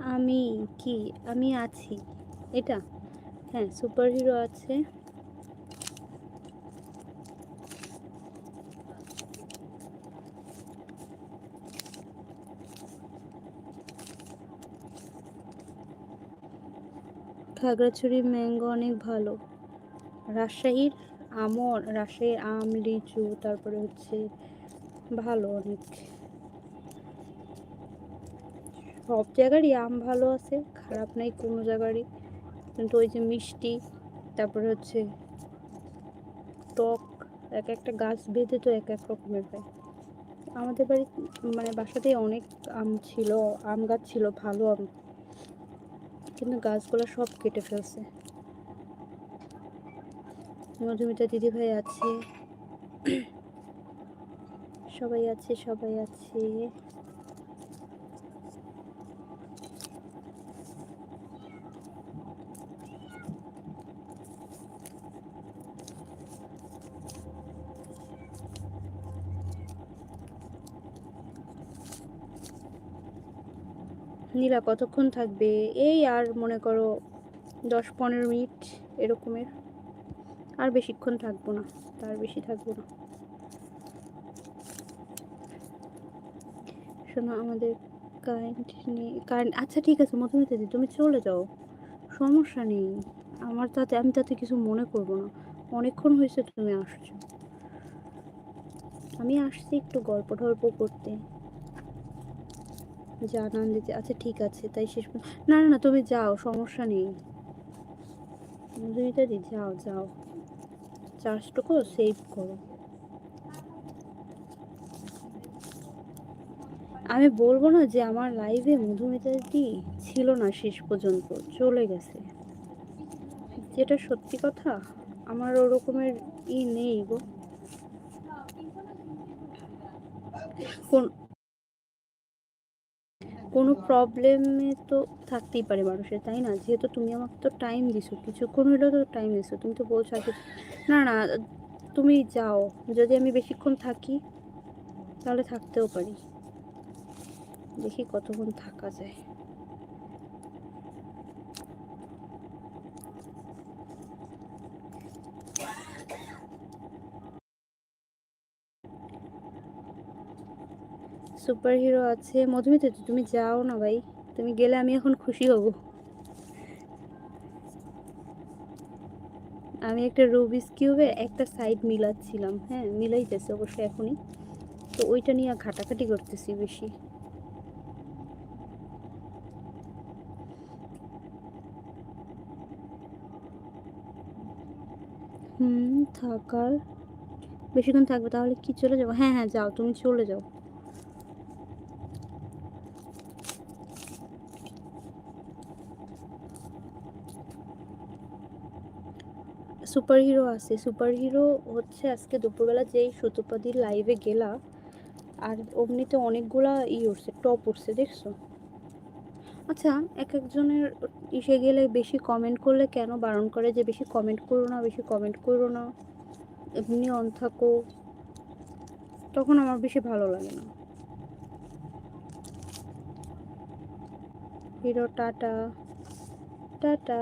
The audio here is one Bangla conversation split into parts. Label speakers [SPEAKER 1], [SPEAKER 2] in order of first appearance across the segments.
[SPEAKER 1] আমি কি? আমি আছি। এটা? হ্যাঁ সুপার হিরো আছে। খাগড়াছড়ি ম্যাঙ্গো অনেক ভালো। রাজশাহীর আমর, রাজশাহীর আম লিচু তারপরে হচ্ছে ভালো অনেক। সব জায়গারই আম ভালো আছে, খারাপ নাই কোনো জায়গারই। কিন্তু ওই যে মিষ্টি, তারপরে হচ্ছে টক এক একটা গাছ বেঁধে তো এক এক রকমের পায় আমাদের বাড়ি মানে বাসাতেই অনেক আম ছিল, আম গাছ ছিল, ভালো আম। কিন্তু গাছগুলো সব কেটে ফেলছে। মধুমিতা দিদিভাই আছে। সবাই আছে সবাই আছে। নীলা কতক্ষণ থাকবে? এই আর মনে করো দশ পনেরো মিনিট এরকমের। আর বেশিক্ষণ থাকব না, তার বেশি থাকব না। শোনো, আমাদের কারেন্ট নেই কারেন্ট আচ্ছা ঠিক আছে, মধুমিতা দি, তুমি চলে যাও। সমস্যা নেই। আমার তাতে, আমি তাতে কিছু মনে করব না। অনেকক্ষণ হয়েছে তুমি আসছো। আমি আসছি একটু গল্প টল্প করতে। জানান দিতে। আচ্ছা ঠিক আছে, তাই শেষ না না না, তুমি যাও, সমস্যা নেই। মধুমিতা দি যাও যাও। চার্জটুকু সেভ করো। আমি বলব না যে আমার লাইভে মধুমিতা দি ছিল না শেষ পর্যন্ত, চলে গেছে। যেটা সত্যি কথা, আমার ওরকমের ই নেই গো। কোন কোনো প্রবলেমে তো থাকতেই পারে মানুষের, তাই না? যেহেতু তুমি আমাকে তো টাইম দিছো, কিছুক্ষণ হলেও তো টাইম দিছো। তুমি তো বলছো আগে, না না, তুমি যাও। যদি আমি বেশিক্ষণ থাকি, তাহলে থাকতেও পারি। দেখি কতক্ষণ থাকা যায়। সুপার হিরো আছে। মধুমিতা, তুমি যাও না ভাই। তুমি গেলে আমি এখন খুশি হব। আমি একটা রুবিস কিউবে একটা সাইড মিলাচ্ছিলাম। হ্যাঁ মিলাইতেছে অবশ্যই এখনই। তো ওইটা নিয়ে ঘাটাঘাটি করতেছি বেশি। হুম থাকার বেশিক্ষণ থাকবে তাহলে কি চলে যাব? হ্যাঁ হ্যাঁ যাও, তুমি চলে যাও। সুপার হিরো আছে। সুপার হিরো হচ্ছে আজকে দুপুরবেলা যেই সুতোপাদির লাইভে গেলা আর অমনিতে অনেকগুলা ই উঠছে টপ উঠছে, দেখছ? আচ্ছা এক একজনের ইসে গেলে বেশি কমেন্ট করলে কেন বারণ করে যে বেশি কমেন্ট করো না, বেশি কমেন্ট করো না? এমনি অন থাকো। তখন আমার বেশি ভালো লাগে না। Hero tata. টাটা।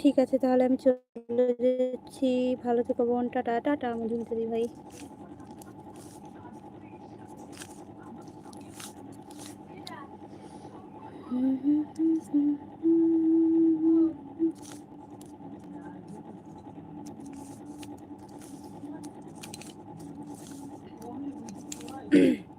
[SPEAKER 1] ঠিক আছে তাহলে আমি চলে যাচ্ছি ভালো থেকো বোন টাটা টাটা মধুমিতা দি ভাই Mm-hmm.